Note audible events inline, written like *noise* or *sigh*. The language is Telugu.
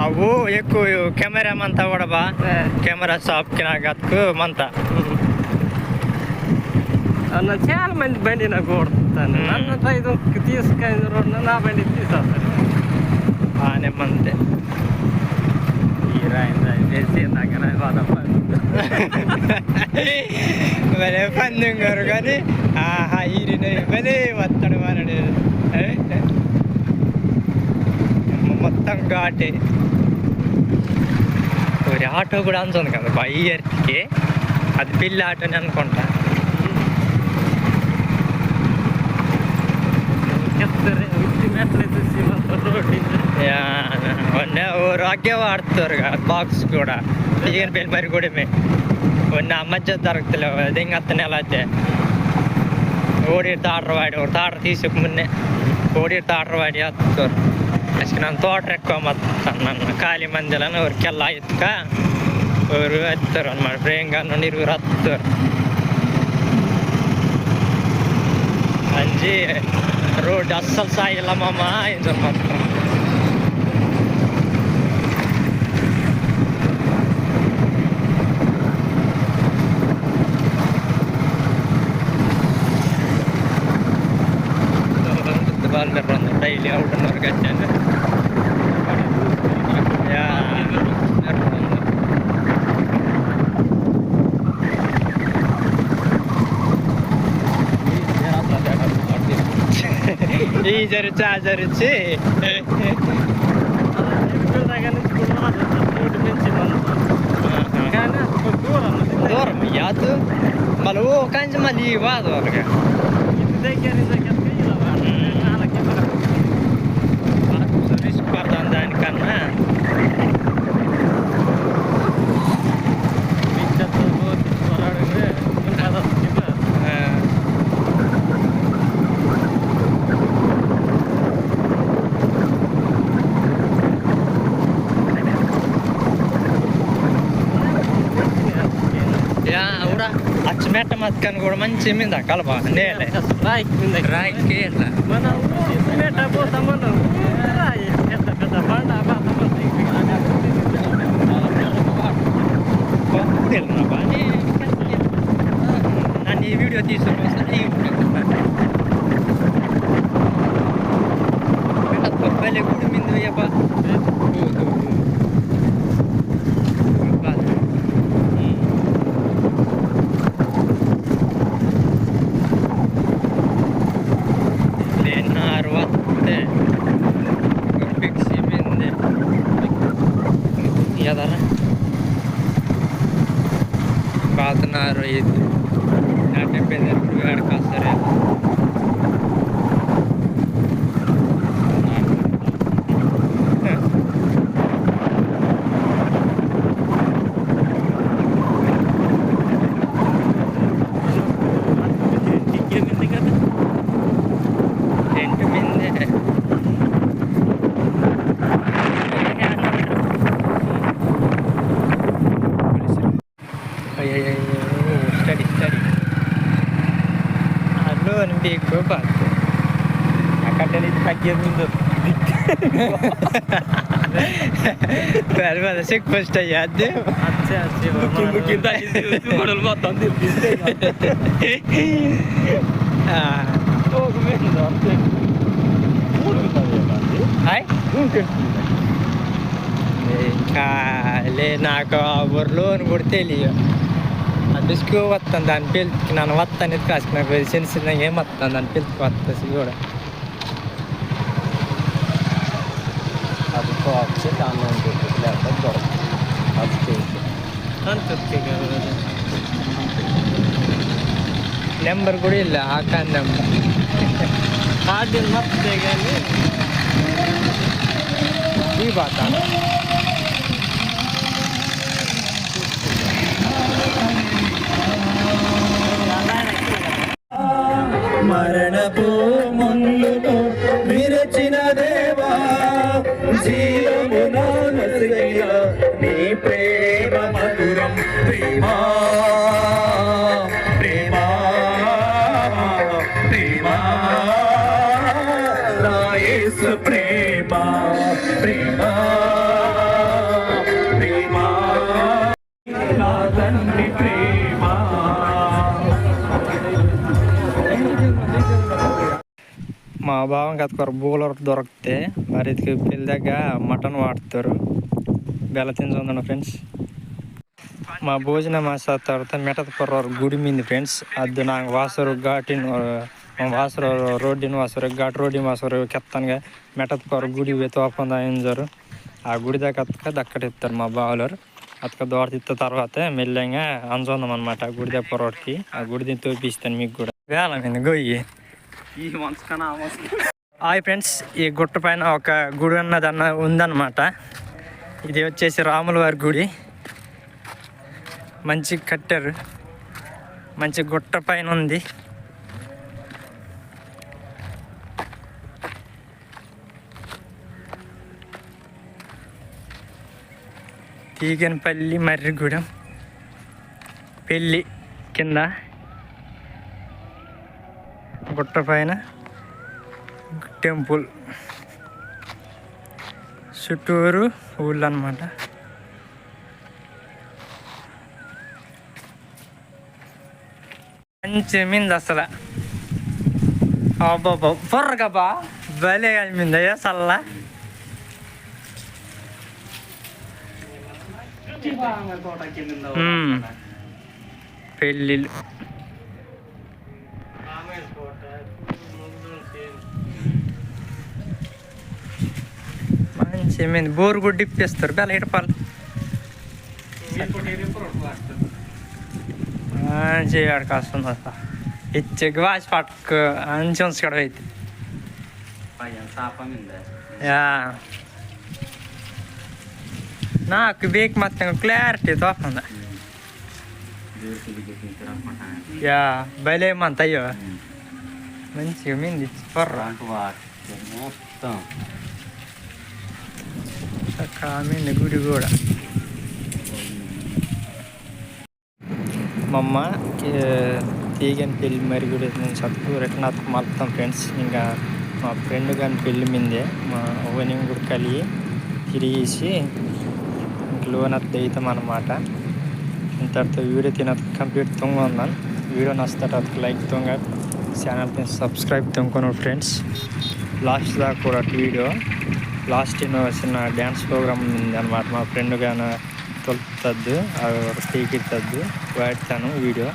ಅವು ಎಕ್ಕು ಕೆಮೆರಾ ಮಂತ ಹೊಡಬ ಕ್ಯಾಮೆರಾ ಶಾಪ್ ಹತ್ಕು ಮಂತ. ಚಾಲ ಮಂದಿ ಬಂಡಿ ನಾವು మ్మ్. నన్ను ఐదు తీసుకొని రోడ్డు నా బండి తీసేస్తాను బాగానే మంతే చేసి వాదప్ప భలే పందింగారు కానీ ఆహా ఈరిన భలే వస్తాడు మనడు? మొత్తం ఘాటే. ఒక ఆటో కూడా అంతుంది కదా బా ఇయర్కి అది పిల్లి ఆటోని అనుకుంటా. ಒಂದೇ ಊರು ಹಾಕ್ಯವ ಆಡ್ತಾರ್ಗ ಬಾಕ್ಸ್ ಕೂಡ. ಈಗೇನು ಬೇಲ್ ಮರಿ ಕೊಡಿಮೆ. ಒಂದು ಅಮ್ಮಜ್ಜ ತರಗ್ತಿಲ್ಲ ಅದು ಹಿಂಗೆ ಹತ್ತನೆಲ್ಲ ಆಚೆ ಓಡಿರ್ ತಾಡ್ರ ಮಾಡಿ, ಅವ್ರು ತಾಡ್ರ ತೀಸಕ್ಕೆ ಮುನ್ನೆ. ಓಡಿರ್ ತಾಡ್ರ ಮಾಡಿ ಹತ್ತೋರು. ಅಷ್ಟು ನಾನು ತೋಟ ರೆಕ್ಕ ಮತ್ತು ನನ್ನ ಖಾಲಿ ಮಂದಿಲನ ಅವ್ರು ಕೆಲ್ಲ ಆಯ್ತಕ? ಅವರು ಹತ್ತಾರ ಒಂದು ಮಾಡಿ ಪ್ರೇಂಗ ನೋಡಿ ಇವ್ರು ಅಂಜಿ ರೋಡ್ ಅಸ್ಸಲ್ ಸಹ ಇಲ್ಲ ಮಾಮ ಎಂಜಾಯ್ ಮಾಡ್ತಾರೆ ഡെയിലി ഔട്ടുന്നവർക്ക് അച്ഛന്റെ ఈ జరుచు ఆ జరుచి దగ్గర నుంచి కూడా రోడ్డు నుంచి మనం కానీ అది దూరం యాదు మళ్ళీ ఓ కంచి మళ్ళీ వాదు వాళ్ళకి నాలుగు సర్వీస్ పడతాం దానికన్నా. అచ్చమెట్ట మత్కని కూడా మంచి మీద కలప. నేలే రాయికి మీద రాయికి ఇట్లా మన ఊరు పోతాం మనం. రాయి పెద్ద పెద్ద బండ బాత వెళ్ళినా బాగా నన్ను ఈ వీడియో తీసుకొని ಕಾತನಾರು ಐದು ನಾಟೆ ಬೆಂದ್ರೆ ಎರಡು ಕಾಸರೆ Pervane *laughs* *laughs* *laughs* çok başta geldi. अच्छे अच्छे Kim bu kim daha izliyordu? Moralma tanıdı. Bizde ya. Ha. Çok memnun oldum. Vurdu tabii ben. Hay? ಕಾಲೆ ನಾಲ್ಕು ಬರ್ಲೂನ್ ಬಿಡ್ತೇಲಿ ಅದಕ್ಕೆ ಒತ್ತಂದ ಅನ್ಪಿಲ್ ನಾನು ಒತ್ತ ನಿತ್ಕಾಸ್ಕ ಬೆಳ್ಸಿನ್ಸಿದಂಗೆ ಮತ್ತಂದ ಅನ್ಪಿಲ್ ಒತ್ತ ಸಿಗೋಡ കുറച്ച് സമയം കിട്ടത്തില്ല അപ്പം തുറക്കും ನಂಬರ್ ಕೂಡ ಇಲ್ಲ ಹಾಕ ನಂಬರ್ ಆದ್ಯ ಮತ್ತೆ ಈ ಬಾತ ಮರಣ ಪೂ జీవమునా నసగిన నీ ప్రేమ మధురం ప్రేమా ప్రేమా ప్రేమా. నా ప్రేమ. మా బావంకి అతకొర బూలర్ దొరికితే మరి ఇది పెళ్ళిదాకా మటన్ వాడుతారు. బెల్ల తిందా ఫ్రెండ్స్. మా భోజనం మాస తర్వాత మిఠత ಕೊರ್ರೋರ್ గుడి మీద ఫ్రెండ్స్. అది నా వాసరు ఘాటిన్ వాసరు ರೋಡಿನ వాసరు ఘాటు రోడ్డి వాసరు ಕೆತ್ತನ್ಗೆ మిఠత ಕೊರ గుడి తోపంద అయింజారు ఆ గుడి దగ్గర అతక దక్కడ ఇస్తారు మా బావలరు అతక దోర తిత్త తర్వాత మెల్లంగా అంచుందాం అనమాట ఆ గుడి దగ్గర పొరవాటికి ఆ గుడిని తోపిస్తాను మీకు కూడా. వేళ గొయ్యి? ఈ మనసు కన్నా హాయ్ ఫ్రెండ్స్ ఈ గుట్ట పైన ఒక గుడి అన్నది అన్న ఉందన్నమాట. ఇది వచ్చేసి రాముల వారి గుడి. మంచి కట్టారు. మంచి గుట్ట పైన ఉంది. తీగనపల్లి మర్రిగూడెం పెళ్ళి కింద. గుట్ట పైన టెంపుల్. చుట్టూరు ఊళ్ళు అనమాట మంచి మింది అసలు. అబ్బాబా పొర్రగబ్బా భలే చల్ల. తోట కింద మ్మ్. పెళ్ళిళ్ళు. ಸಿಮೆಂಟ್ ಬೋರ್ಗಳು ಡಿಪ್ಪೆಸ್ತಾರೆ ಬೇಲ ಇಡಪಾಲ್ ಅಂಜೆ ಎರಡು ಕಾಸು ಹೆಚ್ಚಿಗೆ ವಾಚ್ ಪಾಟ್ಕ ಅಂಜೆ ಒಂದು ಕಡೆ ಐತಿ ನಾಲ್ಕು ಬೇಕು ಮತ್ತೆ ಕ್ಲಾರಿಟಿ ತಪ್ಪಂದ ಯಾ ಬಲೆ ಮಂತಯ್ಯೋ ಮಂಚಿಗೆ ಮಿಂದಿ ಬರ್ರ ಮೊತ್ತ కామె అయ్యో గుడి. కూడా మా అమ్మ తీగని పెళ్ళి మరి గుడి నేను చదువు రిటర్న్ అతకు ఫ్రెండ్స్. ఇంకా మా ఫ్రెండ్ కానీ పెళ్ళి మిందే మా ఓని కూడా కలిగి తిరిగేసి ఇంక లోన్ అత్త అవుతాం అనమాట ఇంతటితో వీడియో తిన కంప్లీట్ తొంగ ఉందని వీడియో నచ్చుతాడు అతను లైక్ తొంగ ఛానల్ సబ్స్క్రైబ్ తొంగొను ఫ్రెండ్స్. లాస్ట్ దాకా కూడా వీడియో. లాస్ట్ చిన్న డ్యాన్స్ ప్రోగ్రామ్ ఉంది అనమాట మా ఫ్రెండ్ గాన తొలుపుతుంది తీకిస్తుంది వాడతాను వీడియో.